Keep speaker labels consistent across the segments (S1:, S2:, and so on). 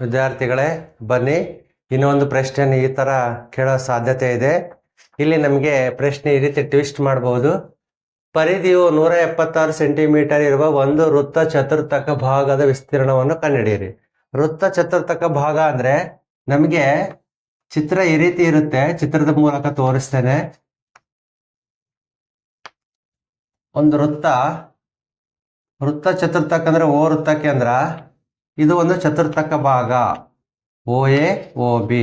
S1: ವಿದ್ಯಾರ್ಥಿಗಳೇ, ಬನ್ನಿ. ಇನ್ನೊಂದು ಪ್ರಶ್ನೆ ಈ ಥರ ಕೇಳೋ ಸಾಧ್ಯತೆ ಇದೆ. ಇಲ್ಲಿ ನಮಗೆ ಪ್ರಶ್ನೆ ಈ ರೀತಿ ಟ್ವಿಸ್ಟ್ ಮಾಡಬಹುದು ಪರಿಧಿಯು ನೂರ ಎಪ್ಪತ್ತಾರು ಸೆಂಟಿಮೀಟರ್ ಇರುವ ಒಂದು ವೃತ್ತ ಚತುರ್ಥಕ ಭಾಗದ ವಿಸ್ತೀರ್ಣವನ್ನು ಕಂಡುಹಿಡಿಯಿರಿ. ವೃತ್ತ ಚತುರ್ಥಕ ಭಾಗ ಅಂದ್ರೆ ನಮಗೆ ಚಿತ್ರ ಈ ರೀತಿ ಇರುತ್ತೆ. ಚಿತ್ರದ ಮೂಲಕ ತೋರಿಸ್ತೇನೆ. ಒಂದು ವೃತ್ತ. ವೃತ್ತ ಚತುರ್ಥಕ ಅಂದ್ರೆ ಓ ವೃತ್ತ ಕೇಂದ್ರ ಇದು ಒಂದು ಚತುರ್ಥಕ ಭಾಗ. O A O B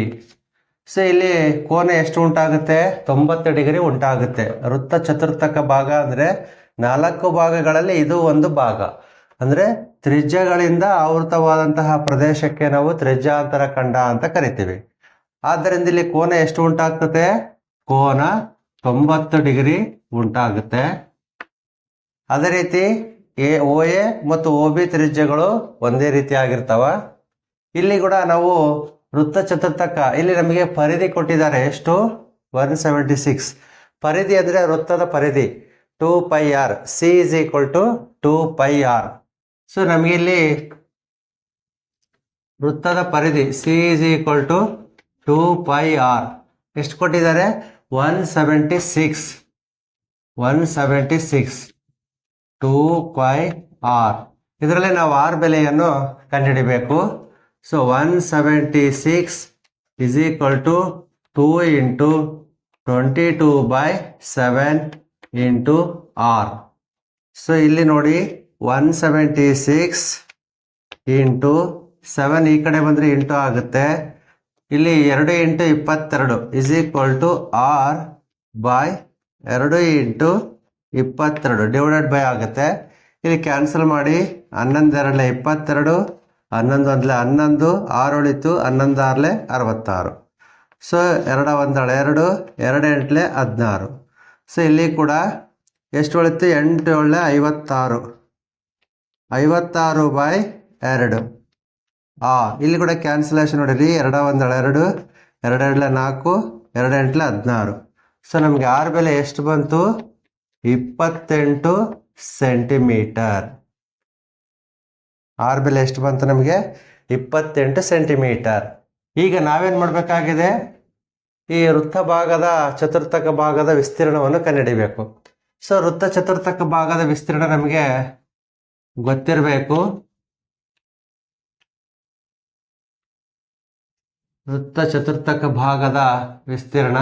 S1: so ಇಲ್ಲಿ ಕೋನ ಎಷ್ಟು ಉಂಟಾಗುತ್ತೆ? ತೊಂಬತ್ತು ಡಿಗ್ರಿ ಉಂಟಾಗುತ್ತೆ. ವೃತ್ತ ಚತುರ್ಥಕ ಭಾಗ ಅಂದ್ರೆ ನಾಲ್ಕು ಭಾಗಗಳಲ್ಲಿ ಇದು ಒಂದು ಭಾಗ. ಅಂದ್ರೆ ತ್ರಿಜ್ಯಗಳಿಂದ ಆವೃತವಾದಂತಹ ಪ್ರದೇಶಕ್ಕೆ ನಾವು ತ್ರಿಜ್ಯಾಂತರ ಖಂಡ ಅಂತ ಕರಿತೀವಿ. ಆದ್ದರಿಂದ ಇಲ್ಲಿ ಕೋನ ಎಷ್ಟು ಉಂಟಾಗ್ತದೆ? ಕೋನ ತೊಂಬತ್ತು ಡಿಗ್ರಿ ಉಂಟಾಗುತ್ತೆ. ಅದೇ ರೀತಿ ಎ, ಓ, ಎ ಮತ್ತು ಓ, ಬಿ ತ್ರಿಜ್ಯಗಳು ಒಂದೇ ರೀತಿ ಆಗಿರ್ತಾವ ಇಲ್ಲಿ ಕೂಡ ನಾವು ವೃತ್ತ ಚತುರ್ಥಕ, ಇಲ್ಲಿ ನಮಗೆ ಪರಿಧಿ ಕೊಟ್ಟಿದ್ದಾರೆ ಎಷ್ಟು? One seventy six. ಪರಿಧಿ ಅಂದರೆ ವೃತ್ತದ ಪರಿಧಿ. Two pi R. C is equal to two pi R. So ನಮಗೆ ಇಲ್ಲಿ ವೃತ್ತದ ಪರಿಧಿ C is equal to two pi R. ಎಷ್ಟು ಕೊಟ್ಟಿದ್ದಾರೆ? One seventy six. One seventy six. Two Kwai R. ಇದರಲ್ಲಿ ನಾವು ಆರ್ ಬೆಲೆಯನ್ನು ಕಂಡುಹಿಡಿಬೇಕು. So one seventy six is equal to two into twenty two by seven into R so ಇಲ್ಲಿ ನೋಡಿ one seventy six into seven ಈ ಕಡೆ ಬಂದರೆ into ಆಗುತ್ತೆ. ಇಲ್ಲಿ ಎರಡು ಇಂಟು ಇಪ್ಪತ್ತೆರಡು is equal to R by ಎರಡು ಇಂಟು ಇಪ್ಪತ್ತೆರಡು ಡಿವೈಡೆಡ್ ಬೈ ಆಗುತ್ತೆ. ಇಲ್ಲಿ ಕ್ಯಾನ್ಸಲ್ ಮಾಡಿ ಹನ್ನೊಂದು ಎರಡಲೆ ಇಪ್ಪತ್ತೆರಡು, ಹನ್ನೊಂದು ಒಂದಲೆ ಹನ್ನೊಂದು, ಆರು ಉಳಿತು ಹನ್ನೊಂದು ಆರಲೆ ಅರವತ್ತಾರು. ಸೊ, ಎರಡ ಒಂದಳೆ ಎರಡು ಎರಡು ಎಂಟಲೆ ಹದಿನಾರು. ಸೊ, ಇಲ್ಲಿ ಕೂಡ ಎಷ್ಟು ಉಳಿತು ಎಂಟು ಏಳೆ ಐವತ್ತಾರು. ಐವತ್ತಾರು ಬೈ ಎರಡು. ಆ, ಇಲ್ಲಿ ಕೂಡ ಕ್ಯಾನ್ಸಲೇಷನ್ ನೋಡಿರಿ. ಎರಡ ಒಂದಳೆ ಎರಡು ಎರಡು ನಾಲ್ಕು, ಎರಡು ಎಂಟಲೆ ಹದಿನಾರು. ಸೊ, ನಮಗೆ ಆರು ಬೆಲೆ ಎಷ್ಟು ಬಂತು? ಇಪ್ಪತ್ತೆಂಟು ಸೆಂಟಿಮೀಟರ್. ಆರ್ ಬೆಲೆ ಎಷ್ಟು ಬಂತು ನಮಗೆ? ಇಪ್ಪತ್ತೆಂಟು ಸೆಂಟಿಮೀಟರ್. ಈಗ ನಾವೇನು ಮಾಡಬೇಕಾಗಿದೆ? ಈ ವೃತ್ತ ಭಾಗದ ಚತುರ್ಥಕ ಭಾಗದ ವಿಸ್ತೀರ್ಣವನ್ನು ಕಂಡುಹಿಡಿಬೇಕು. ಸೊ, ವೃತ್ತ ಚತುರ್ಥಕ ಭಾಗದ ವಿಸ್ತೀರ್ಣ ನಮಗೆ ಗೊತ್ತಿರಬೇಕು. ವೃತ್ತ ಚತುರ್ಥಕ ಭಾಗದ ವಿಸ್ತೀರ್ಣ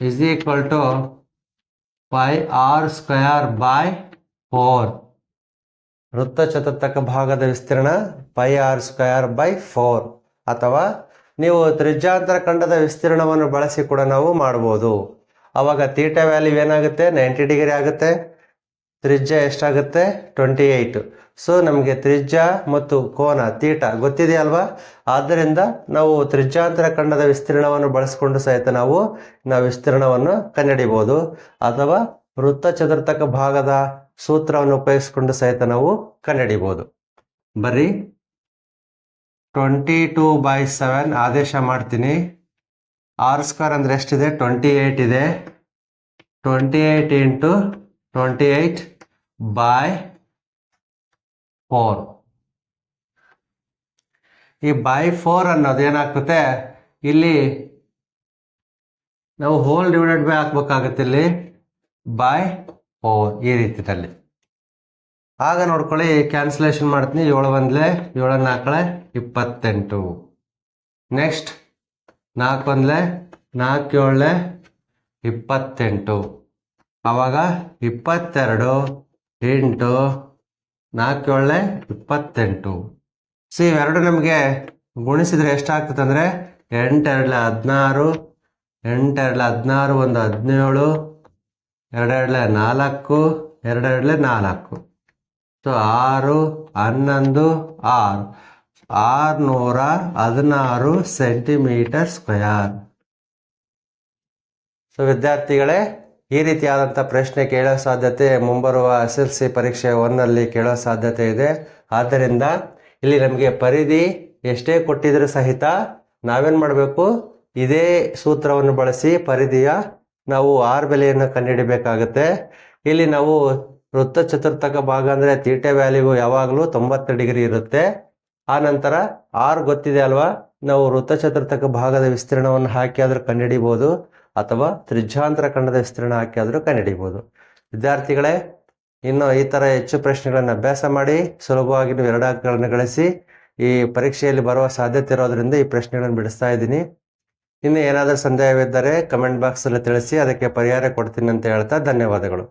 S1: is equal to pi r square by 4 ವೃತ್ತ ಚತುರ್ಥಕ ಭಾಗದ ವಿಸ್ತೀರ್ಣ pi R square by four ಅಥವಾ ನೀವು ತ್ರಿಜ್ಯಾಂತರ ಖಂಡದ ವಿಸ್ತೀರ್ಣವನ್ನು ಬಳಸಿ ಕೂಡ ನಾವು ಮಾಡ್ಬೋದು. ಅವಾಗ ತೀಟ ವ್ಯಾಲ್ಯೂ ಏನಾಗುತ್ತೆ? ನೈಂಟಿ ಡಿಗ್ರಿ ಆಗುತ್ತೆ. ತ್ರಿಜ್ಯ ಎಷ್ಟಾಗುತ್ತೆ? ಟ್ವೆಂಟಿ ಏಯ್ಟು ಸೊ ನಮಗೆ ತ್ರಿಜ್ಯ ಮತ್ತು ಕೋನ ತೀಟ ಗೊತ್ತಿದೆಯಲ್ವಾ ಆದ್ದರಿಂದ ನಾವು ತ್ರಿಜ್ಯಾಂತರ ಖಂಡದ ವಿಸ್ತೀರ್ಣವನ್ನು ಬಳಸಿಕೊಂಡು ಸಹಿತ ನಾವು ನಾವು ವಿಸ್ತೀರ್ಣವನ್ನು ಕಂಡುಹಿಡಿಬೋದು ಅಥವಾ ವೃತ್ತ ಚತುರ್ಥಕ ಭಾಗದ ಸೂತ್ರವನ್ನು ಉಪಯೋಗಿಸಿಕೊಂಡು ಸಹಿತ ನಾವು ಕಂಡುಹಿಡಿಬೋದು ಬರ್ರಿ. ಟ್ವೆಂಟಿ ಟೂ ಬೈ ಸೆವೆನ್ ಆದೇಶ ಮಾಡ್ತೀನಿ. ಆರ್ ಸ್ಕ್ವೇರ್ ಅಂದರೆ ಎಷ್ಟಿದೆ? ಟ್ವೆಂಟಿ ಏಯ್ಟ್ ಇದೆ. Twenty eight into twenty eight by four ಈ ಬೈ ಫೋರ್ ಅನ್ನೋದು ಏನಾಗ್ತದೆ? ಇಲ್ಲಿ ನಾವು ಹೋಲ್ ಡಿವೈಡೆಡ್ ಬೈ ಹಾಕ್ಬೇಕಾಗತ್ತೆ ಇಲ್ಲಿ. ಬೈ ಫೋರ್ ಈ ರೀತಿಯಲ್ಲಿ. ಆಗ ನೋಡ್ಕೊಳ್ಳಿ ಕ್ಯಾನ್ಸಲೇಷನ್ ಮಾಡ್ತೀನಿ. ಏಳು ಒಂದ್ಲೆ ಏಳು ನಾಲ್ಕಳೆ ಇಪ್ಪತ್ತೆಂಟು. ನೆಕ್ಸ್ಟ್ ನಾಲ್ಕು ಒಂದ್ಲೆ ನಾಲ್ಕು ಏಳೆ ಇಪ್ಪತ್ತೆಂಟು. ಆವಾಗ ಇಪ್ಪತ್ತೆರಡು. ಎಂಟು ನಾಲ್ಕೇಳೆ ಇಪ್ಪತ್ತೆಂಟು. ಸೊ ಇವೆರಡು ನಮಗೆ ಗುಣಿಸಿದರೆ ಎಷ್ಟಾಗ್ತದೆ ಅಂದರೆ ಎಂಟೆರಡ್ಲೆ ಹದಿನಾರು ಎಂಟೆರಡ್ಲೆ ಹದಿನಾರು ಒಂದು ಹದಿನೇಳು ಎರಡೆರಡ್ಲೆ ನಾಲ್ಕು ಎರಡೆರಡ್ಲೆ ನಾಲ್ಕು. ಸೊ ಆರು, ಹನ್ನೊಂದು, ಆರು. ಆರುನೂರ ಹದಿನಾರು ಸೆಂಟಿಮೀಟರ್ ಸ್ಕ್ವಯರ್ ಸೊ ವಿದ್ಯಾರ್ಥಿಗಳೇ ಈ ರೀತಿಯಾದಂಥ ಪ್ರಶ್ನೆ ಕೇಳೋ ಸಾಧ್ಯತೆ ಮುಂಬರುವ ಎಸ್ ಎಲ್ ಸಿ ಪರೀಕ್ಷೆ ಒನ್ನಲ್ಲಿ ಕೇಳೋ ಸಾಧ್ಯತೆ ಇದೆ. ಆದ್ದರಿಂದ ಇಲ್ಲಿ ನಮಗೆ ಪರಿಧಿ ಎಷ್ಟೇ ಕೊಟ್ಟಿದ್ರೂ ಸಹಿತ ನಾವೇನು ಮಾಡಬೇಕು? ಇದೇ ಸೂತ್ರವನ್ನು ಬಳಸಿ ಪರಿಧಿಯ ನಾವು ಆರ್ ಬೆಲೆಯನ್ನು ಕಂಡುಹಿಡಬೇಕಾಗತ್ತೆ. ಇಲ್ಲಿ ನಾವು ವೃತ್ತ ಚತುರ್ಥಕ ಭಾಗ ಅಂದರೆ ತೀಟೆ ವ್ಯಾಲ್ಯೂ ಯಾವಾಗಲೂ ತೊಂಬತ್ತು ಡಿಗ್ರಿ ಇರುತ್ತೆ. ಆ ನಂತರ ಆರ್ ಗೊತ್ತಿದೆ ಅಲ್ವಾ? ನಾವು ವೃತ್ತ ಚತುರ್ಥಕ ಭಾಗದ ವಿಸ್ತೀರ್ಣವನ್ನು ಹಾಕಿ ಆದರೂ ಕಂಡುಹಿಡಿಬೋದು. ಅಥವಾ ತ್ರಿಜ್ಯಾಂತರ ಖಂಡದ ವಿಸ್ತೀರ್ಣ ಹಾಕಿ ಆದರೂ ಕಂಡುಹಿಡಿಬೋದು ವಿದ್ಯಾರ್ಥಿಗಳೇ, ಇನ್ನು ಈ ಥರ ಹೆಚ್ಚು ಪ್ರಶ್ನೆಗಳನ್ನು ಅಭ್ಯಾಸ ಮಾಡಿ, ಸುಲಭವಾಗಿ ನೀವು ಎರಡು ಅಂಕಗಳನ್ನು ಗಳಿಸಿ, ಈ ಪರೀಕ್ಷೆಯಲ್ಲಿ ಬರುವ ಸಾಧ್ಯತೆ ಇರೋದರಿಂದ ಈ ಪ್ರಶ್ನೆಗಳನ್ನು ಬಿಡಿಸ್ತಾ ಇದ್ದೀನಿ. ಇನ್ನು ಏನಾದರೂ ಸಂದೇಹವಿದ್ದರೆ ಕಮೆಂಟ್ ಬಾಕ್ಸಲ್ಲಿ ತಿಳಿಸಿ, ಅದಕ್ಕೆ ಪರಿಹಾರ ಕೊಡ್ತೀನಿ ಅಂತ ಹೇಳ್ತಾ ಧನ್ಯವಾದಗಳು.